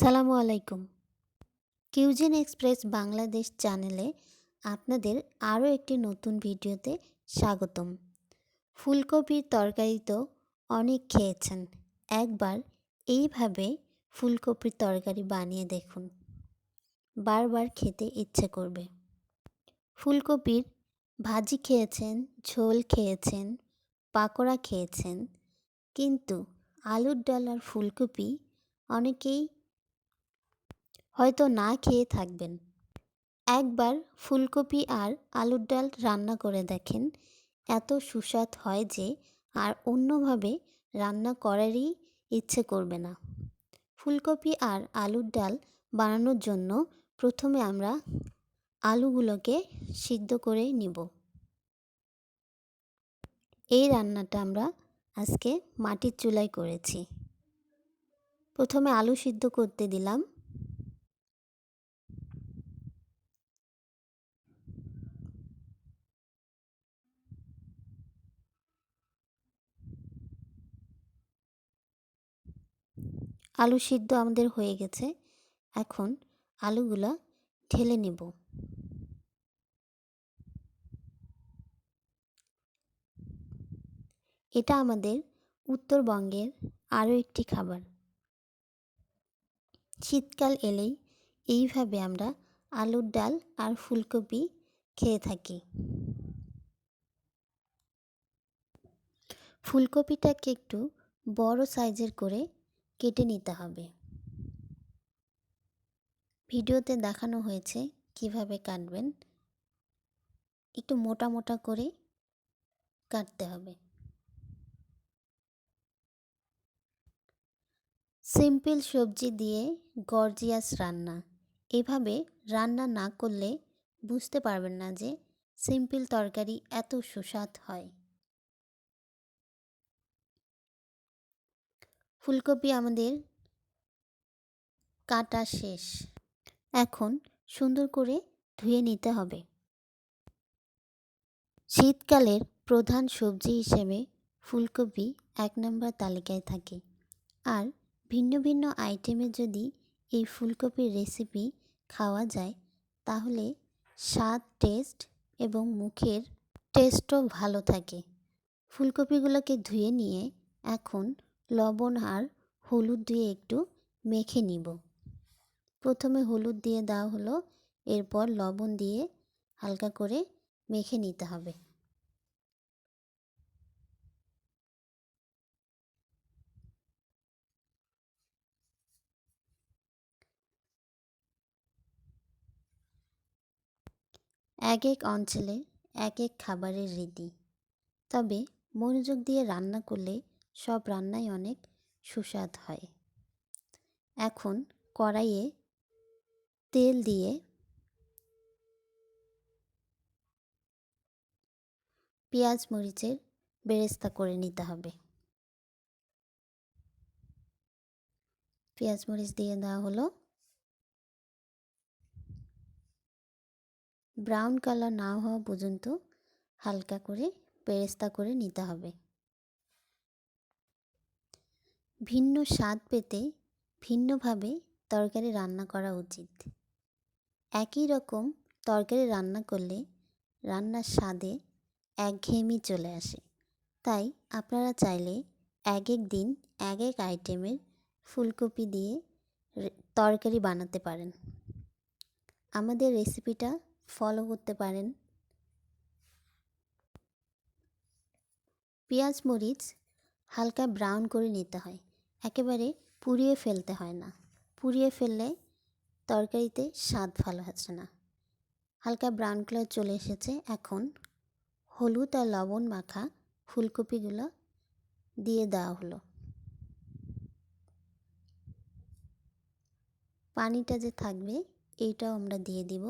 সালামু আলাইকুম। Cuisine express Bangladesh চ্যানেলে আপনাদের আরও একটি নতুন ভিডিওতে স্বাগতম। ফুলকপির তরকারি তো অনেক খেয়েছেন, একবার এইভাবে ফুলকপির তরকারি বানিয়ে দেখুন। বারবার খেতে ইচ্ছে করবে। ফুলকপির ভাজি খেয়েছেন, ঝোল খেয়েছেন, পাকোড়া খেয়েছেন, কিন্তু আলুর ডাল আর ফুলকপি অনেকেই হয়তো না খেয়ে থাকবেন। একবার ফুলকপি আর আলুর ডাল রান্না করে দেখেন। এত সুস্বাদ হয় যে আর অন্যভাবে রান্না করারই ইচ্ছে করবে না। ফুলকপি আর আলুর ডাল বানানোর জন্য প্রথমে আমরা আলুগুলোকে সিদ্ধ করে নিব। এই রান্নাটা আমরা আজকে মাটির চুলায় করেছি। প্রথমে আলু সিদ্ধ করতে দিলাম। আলু সিদ্ধ আমাদের হয়ে গেছে। এখন আলুগুলো ঢেলে নেব। এটা আমাদের উত্তরবঙ্গের আরও একটি খাবার। শীতকাল এলেই এইভাবে আমরা আলুর ডাল আর ফুলকপি খেয়ে থাকি। ফুলকপিটাকে একটু বড় সাইজের করে কেটে নিতে হবে। ভিডিওতে দেখানো হয়েছে কীভাবে কাটবেন। একটু মোটা মোটা করে কাটতে হবে। সিম্পল সবজি দিয়ে গর্জিয়াস রান্না। এভাবে রান্না না করলে বুঝতে পারবেন না যে সিম্পল তরকারি এত সুস্বাদ হয়। ফুলকপি আমাদের কাটা শেষ। এখন সুন্দর করে ধুয়ে নিতে হবে। শীতকালের প্রধান সবজি হিসেবে ফুলকপি এক নম্বর তালিকায় থাকে। আর ভিন্ন ভিন্ন আইটেমে যদি এই ফুলকপির রেসিপি খাওয়া যায়, তাহলে স্বাদ টেস্ট এবং মুখের টেস্টও ভালো থাকে। ফুলকপিগুলোকে ধুয়ে নিয়ে এখন লবণ আর হলুদ দিয়ে একটু মেখে নিব। প্রথমে হলুদ দিয়ে দেওয়া হলো, এরপর লবণ দিয়ে হালকা করে মেখে নিতে হবে। এক এক অঞ্চলে এক এক খাবারের রীতি। তবে মনোযোগ দিয়ে রান্না করলে সব রান্নাই অনেক সুস্বাদ হয়। এখন কড়াইয়ে তেল দিয়ে পেঁয়াজ মরিচের বেরেস্তা করে নিতে হবে। পেঁয়াজ মরিচ দিয়ে দেওয়া হলো ব্রাউন কালার না হওয়া পর্যন্ত হালকা করে বেরেস্তা করে নিতে হবে। ভিন্ন স্বাদ পেতে ভিন্নভাবে তরকারি রান্না করা উচিত। একই রকম তরকারি রান্না করলে রান্নার স্বাদে একঘেয়েমি চলে আসে। তাই আপনারা চাইলে এক এক দিন এক এক আইটেমের ফুলকপি দিয়ে তরকারি বানাতে পারেন। আমাদের রেসিপিটা ফলো করতে পারেন। পেঁয়াজ মরিচ হালকা ব্রাউন করে নিতে হয়। একেবারে পুড়িয়ে ফেলতে হয় না। পুড়িয়ে ফেললে তরকারিতে স্বাদ ভালো হচ্ছে না। হালকা ব্রাউন কালার চলে এসেছে এখন। হলুদ আর লবণ মাখা ফুলকপিগুলো দিয়ে দেওয়া হলো। পানিটা যে থাকবে এইটাও আমরা দিয়ে দিব।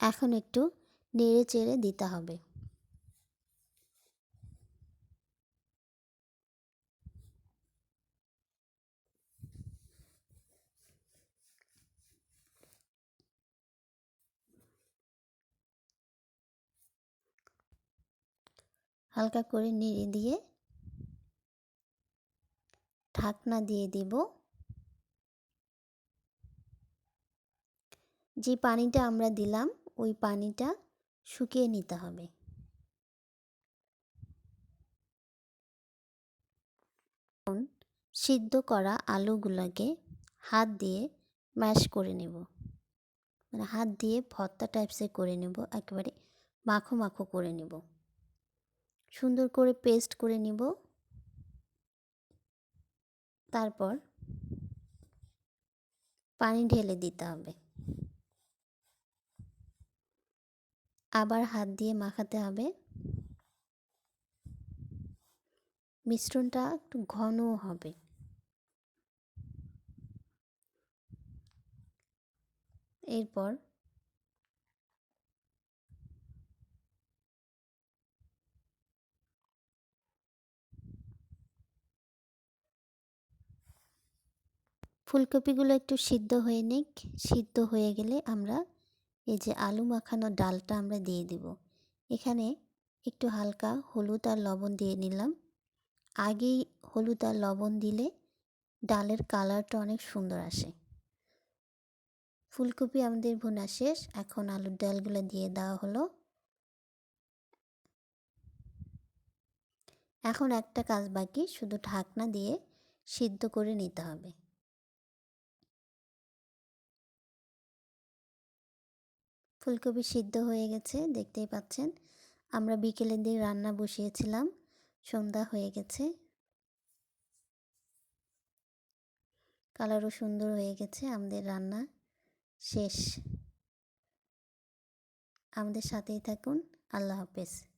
এখন একটু নেড়ে চেড়ে দিতে হবে। হালকা করে নেড়ে দিয়ে ঢাকনা দিয়ে দিব। যে পানিটা আমরা দিলাম, ওই পানিটা শুকিয়ে নিতে হবে। সিদ্ধ করা আলুগুলোকে হাত দিয়ে ম্যাশ করে নেব। মানে হাত দিয়ে ভর্তা টাইপসে করে নেব, একেবারে মাখো মাখো করে নেব। সুন্দর করে পেস্ট করে নিব। তারপর পানি ঢেলে দিতে হবে। আবার হাত দিয়ে মাখাতে হবে। মিশ্রণটা একটু ঘনও হবে। এরপর ফুলকপিগুলো একটু সিদ্ধ হয়ে নিক। সিদ্ধ হয়ে গেলে আমরা এই যে আলু মাখানো ডালটা আমরা দিয়ে দিব। এখানে একটু হালকা হলুদ আর লবণ দিয়ে নিলাম। আগেই হলুদ আর লবণ দিলে ডালের কালারটা অনেক সুন্দর আসে। ফুলকপি আমাদের ভুনা শেষ, এখন আলুর ডালগুলো দিয়ে দেওয়া হলো। এখন একটা কাজ বাকি, শুধু ঢাকনা দিয়ে সিদ্ধ করে নিতে হবে। ফুলকপি সিদ্ধ হয়ে গেছে, দেখতেই পাচ্ছেন। আমরা বিকেলের দিন রান্না বসিয়েছিলাম, সন্ধ্যা হয়ে গেছে। কালারও সুন্দর হয়ে গেছে, আমাদের রান্না শেষ। আমাদের সাথেই থাকুন, আল্লাহ হাফেজ।